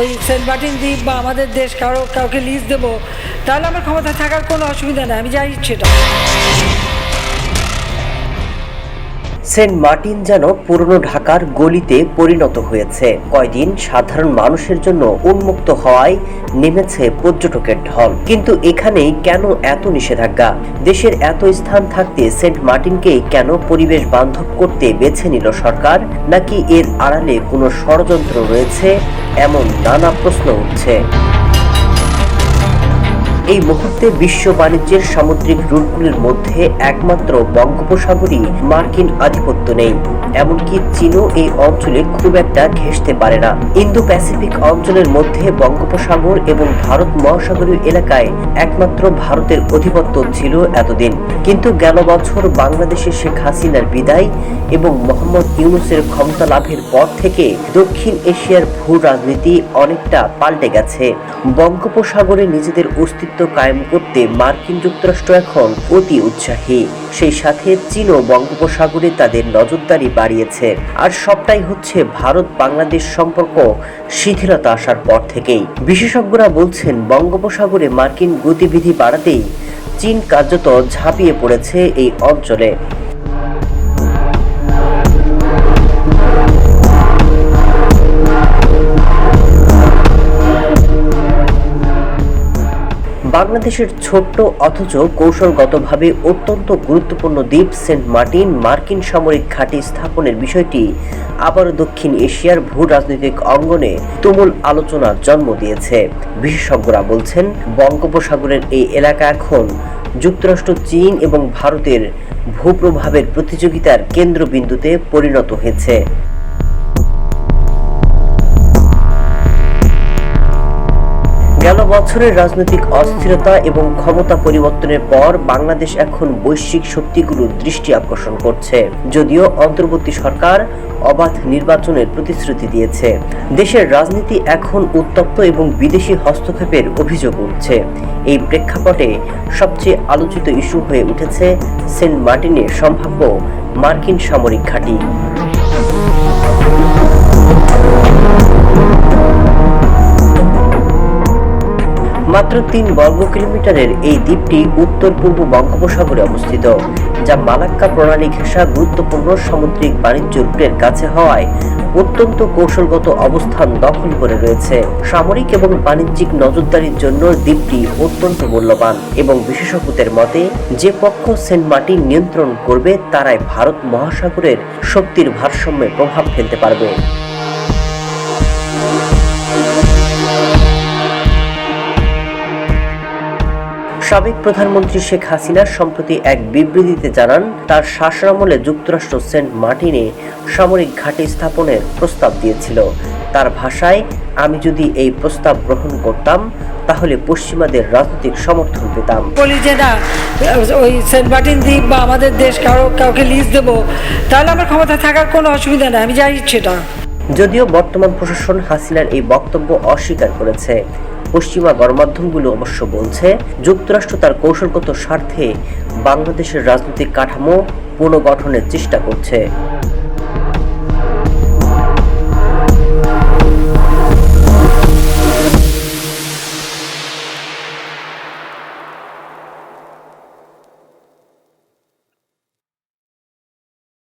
ওই Saint Martin দ্বীপ বা আমাদের দেশ কারও, কাউকে লিজ দেবো, তাহলে আমার ক্ষমতা থাকার কোনো অসুবিধা নেই, আমি যাই সেটা সেন্ট মার্টিন যেন পুরনো ঢাকার গলিতে পরিণত হয়েছে। কয়দিন সাধারণ মানুষের জন্য উন্মুক্ত হওয়ায় নেমেছে পর্যটকের ঢল। কিন্তু এখানেই কেন এত নিষেধাজ্ঞা? দেশের এত স্থান থাকতে সেন্ট মার্টিনকেই কেন পরিবেশ বান্ধব করতে বেছে নিল সরকার? নাকি এর আড়ালে কোনো ষড়যন্ত্র রয়েছে? এমন নানা প্রশ্ন উঠছে। এই মুহূর্তে বিশ্ব বাণিজ্যের সামুদ্রিক রুটগুলির মধ্যে একমাত্র বঙ্গোপসাগরই মার্কিন আধিপত্য নেই। এমনকি চীনও এই অঞ্চলে খুব একটা ঘেঁষতে পারে না। ইন্দো প্যাসিফিক অঞ্চলের মধ্যে বঙ্গোপসাগর এবং ভারত মহাসাগরীয় এলাকায় একমাত্র ভারতের আধিপত্য ছিল এতদিন। কিন্তু গেল বছর বাংলাদেশে শেখ হাসিনার বিদায় এবং মোহাম্মদ ইউনুসের ক্ষমতা লাভের পর থেকে দক্ষিণ এশিয়ার ভূ রাজনীতি অনেকটা পাল্টে গেছে। বঙ্গোপসাগরে নিজেদের অস্তিত্ব কায়েম করতে মার্কিন যুক্তরাষ্ট্র এখন অতি উৎসাহী। সেই সাথে চীন ও বঙ্গোপসাগরে তাদের নজরদারি বাড়িয়েছে। আর সবটাই হচ্ছে ভারত বাংলাদেশ সম্পর্ক শিথিলতা আসার পর থেকেই। বিশেষজ্ঞরা বলছেন, বঙ্গোপসাগরে মার্কিন গতিবিধি বাড়াতেই চীন কার্যত ঝাঁপিয়ে পড়েছে এই অঞ্চলে। বাংলাদেশের ছোট্ট অথচ কৌশলগতভাবে অত্যন্ত গুরুত্বপূর্ণ দ্বীপ সেন্ট মার্টিন মার্কিন সামরিক ঘাঁটি স্থাপনের বিষয়টি আবারও দক্ষিণ এশিয়ার ভূ রাজনৈতিক অঙ্গনে তুমুল আলোচনার জন্ম দিয়েছে। বিশেষজ্ঞরা বলছেন, বঙ্গোপসাগরের এই এলাকা এখন যুক্তরাষ্ট্র, চীন এবং ভারতের ভূপ্রভাবের প্রতিযোগিতার কেন্দ্রবিন্দুতে পরিণত হয়েছে। বছরের রাজনৈতিক অস্থিরতা এবং ক্ষমতা পরিবর্তনের পর বাংলাদেশ এখন বৈশ্বিক শক্তিগুলোর দৃষ্টি আকর্ষণ করছে। যদিও অন্তর্বর্তী সরকার অবাধ নির্বাচনের প্রতিশ্রুতি দিয়েছে। দেশের রাজনীতি এখন উত্তপ্ত এবং বিদেশি হস্তক্ষেপের অভিযোগ উঠছে। এই প্রেক্ষাপটে সবচেয়ে আলোচিত ইস্যু হয়ে উঠেছে সেন্ট মার্টিনের সম্ভাব্য মার্কিন সামরিক ঘাঁটি। মাত্র তিন বর্গ কিলোমিটারের এই দ্বীপটি উত্তর পূর্ব বঙ্গোপসাগরে অবস্থিত, যা মালাক্কা প্রণালী ঘেঁষা গুরুত্বপূর্ণ সামুদ্রিক বাণিজ্য রুটের কাছে হওয়ায় অত্যন্ত কৌশলগত অবস্থান দখল করে রয়েছে। সামরিক এবং বাণিজ্যিক নজরদারির জন্য দ্বীপটি অত্যন্ত মূল্যবান এবং বিশেষজ্ঞদের মতে, যে পক্ষ সেন্ট মার্টিন নিয়ন্ত্রণ করবে, তারাই ভারত মহাসাগরের শক্তির ভারসাম্যে প্রভাব ফেলতে পারবে। সাবেক প্রধানমন্ত্রী শেখ হাসিনা সম্প্রতি এক বিবৃতিতে জানান তার শাসনামলে যুক্তরাষ্ট্র সেন্ট মার্টিনে সামরিক ঘাঁটি স্থাপনের প্রস্তাব দিয়েছিল। তার ভাষায় আমি যদি এই প্রস্তাব গ্রহণ করতাম তাহলে পশ্চিমাদের রাজনৈতিক সমর্থন পেতাম। বলি যে না ওই সেন্ট মার্টিন দ্বীপ বা আমাদের দেশ কারও কাউকে লিজ দেবো তাহলে আমার ক্ষমতা থাকার কোনো অসুবিধা নেই আমি যাই সেটা। যদিও বর্তমান প্রশাসন হাসিনার এই বক্তব্য অস্বীকার করেছে। পশ্চিমা গণমাধ্যমগুলো অবশ্য বলছে যুক্তরাষ্ট্র তার কৌশলগত স্বার্থে বাংলাদেশের রাজনৈতিক কাঠামো পুনর্গঠনের চেষ্টা করছে।